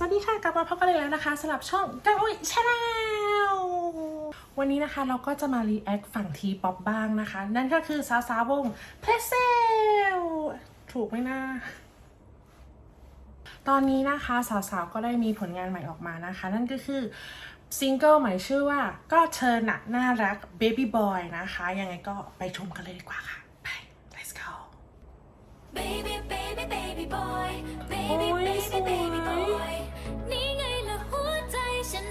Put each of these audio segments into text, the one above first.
สวัสดีค่ะ กลับมาพบกันเลยแล้วนะคะสำหรับช่องกังอุ้ยชาแนลวันนี้นะคะเราก็จะมารีแอคฝั่งทีป๊อปบ้างนะคะ นั่นก็คือสาวสาววงเพลเซลถูกไหมนะตอนนี้นะคะสาวๆก็ได้มีผลงานใหม่ออกมานะคะ นั่นก็คือซิงเกิลใหม่ชื่อว่าก็เธอหนักน่ารัก Baby Boy นะคะ ยังไงก็ไปชมกันเลยดีกว่าค่ะ ไป let's go Baby baby baby boy baby โอ้ย baby สวย baby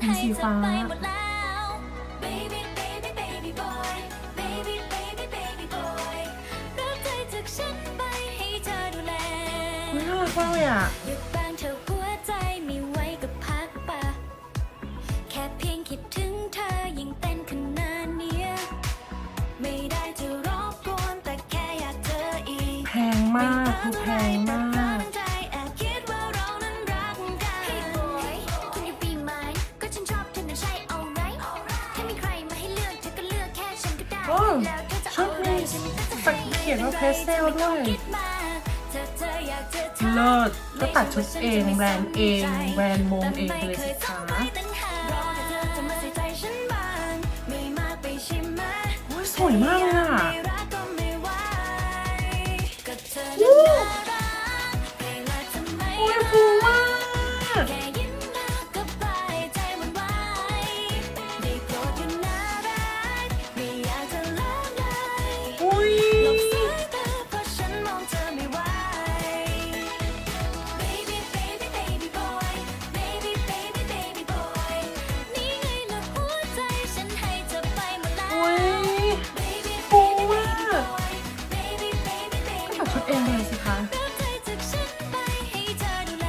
ฉันเป็นให้สีเธอฟ้าไปหมดแล้ว Baby baby baby boy baby baby baby boy รับใจจากฉันไปให้เธอดูแลอุ๊ยน่ารักมากเลยอะ หยุดบ้างเธอหัวใจไม่ไหวกับพักปะแค่เพียงคิดถึงเธอยิ่งเต้นขนาดเนี้ยไม่ได้จะรบกวนแต่แค่อยากเจออีก แพงมากคือแพง ชุดอะไรนี้ฉันก็จะสักเขียนว่าเพรสเซลด้วยเลิศก็ตัดชุดเองแบรนด์เองแบรนด์มงเองเลยสิคะ baby ก็ตัดชุดเองเลยสิคะรับใจจากฉันไปให้เธอดูแล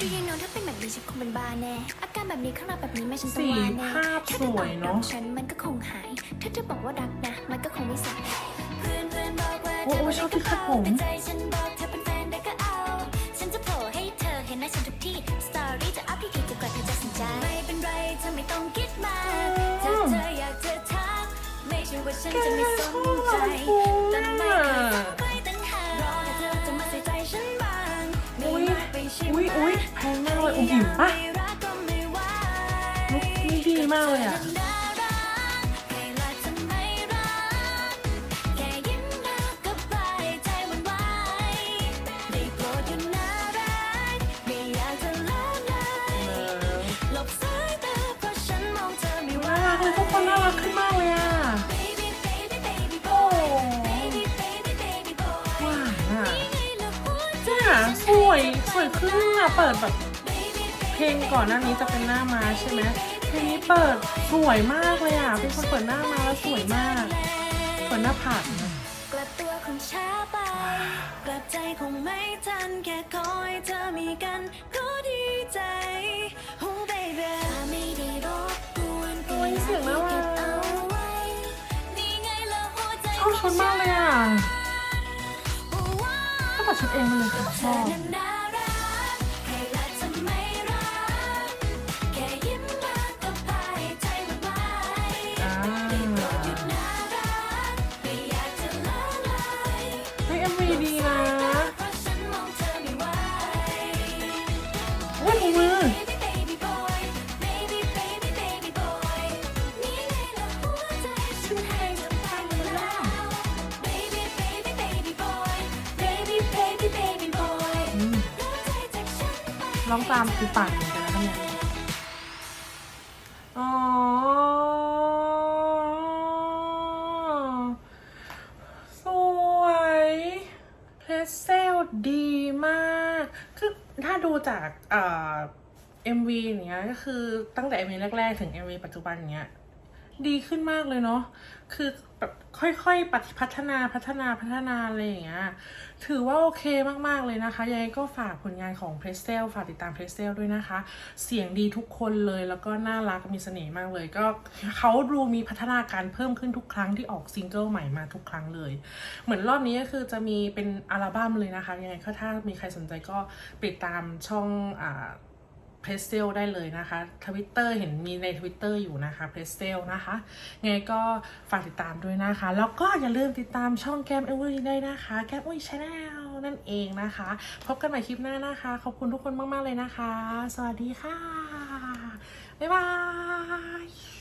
ดูยังนอนถ้าเป็นแบบนี้ฉันคงเป็นบ้าแน่ อาการแบบนี้ข้างนอกแบบนี้ไม่ฉันต้องว่าแน่สีภาพสวยเนอะถ้ธอตอบรับฉันมันก็คงหาย ถ้าเธอบอกว่ารักนะ มันก็คงไม่สายเพื่อนเพื่อนบอกว่าโอ้เธอโอ้ไม่ชอบได้ที่คัดผมแต่ใจฉันบอกเธ รักเลยทุกคนน่ารักขึ้นมากเลยอะโอ้ boy Baby baby baby boy หวานอะนี่ไงล่ะหัวใจเนี่ยสวย สวยขึ้นอะ เปิดแบบ เพลงก่อนหน้านี้จะเป็นหน้ามาใช่ไหมเพลงนี้เปิดสวยมากเลยอะเป็นคนเปิดหน้ามาแล้วสวยมาก เปิดหน้าผากนะกลับตัวคงช้าไป กลับใจคงไม่ทันแค่คอยเธอมีกันก็ดีใจ Oh baby ไม่ได้รบกวนโอ้ยเสียงน่ารักเก็บเอาไว้นี่ไงล่ะหัวใจชอบชุดมากเลยอะโอ้ว้าวก็ตัดชุดเองเลยค่ะชอบ น้องตามคือปากเหมือนกันนะเนี่ยอ๋อสวยเพรสเซลดีมาก คือถ้าดูจากเอ่อ MV เนี้ยก็คือตั้งแต่ MV แรกๆ ถึง MV ปัจจุบันเนี้ย ดีขึ้นมากเลยเนาะ คือแบบค่อยๆปฏิพัฒนาพัฒนาพัฒนาอะไรอย่างเงี้ย ถือว่าโอเคมากๆเลยนะคะยังไงก็ฝากผลงานของเพรสเซลฝากติดตามเพรสเซลด้วยนะคะ เสียงดีทุกคนเลยแล้วก็น่ารักมีเสน่ห์มากเลย ก็เขาดูมีพัฒนาการเพิ่มขึ้นทุกครั้งที่ออกซิงเกิลใหม่มาทุกครั้งเลย เหมือนรอบนี้ก็คือจะมีเป็นอัลบั้มเลยนะคะยังไงก็ถ้ามีใครสนใจก็ติดตามช่องอ่า เพรสเซลได้เลยนะคะทวิตเตอร์เห็นมีในทวิตเตอร์อยู่นะคะเพรสเซลนะคะไงก็ฝากติดตามด้วยนะคะ แล้วก็อย่าลืมติดตามช่องแกมเอเวอร์ได้นะคะ แกมอุ้ยชาแนลนั่นเองนะคะ พบกันใหม่คลิปหน้านะคะ ขอบคุณทุกคนมาก ๆ เลยนะคะ สวัสดีค่ะ บ๊ายบาย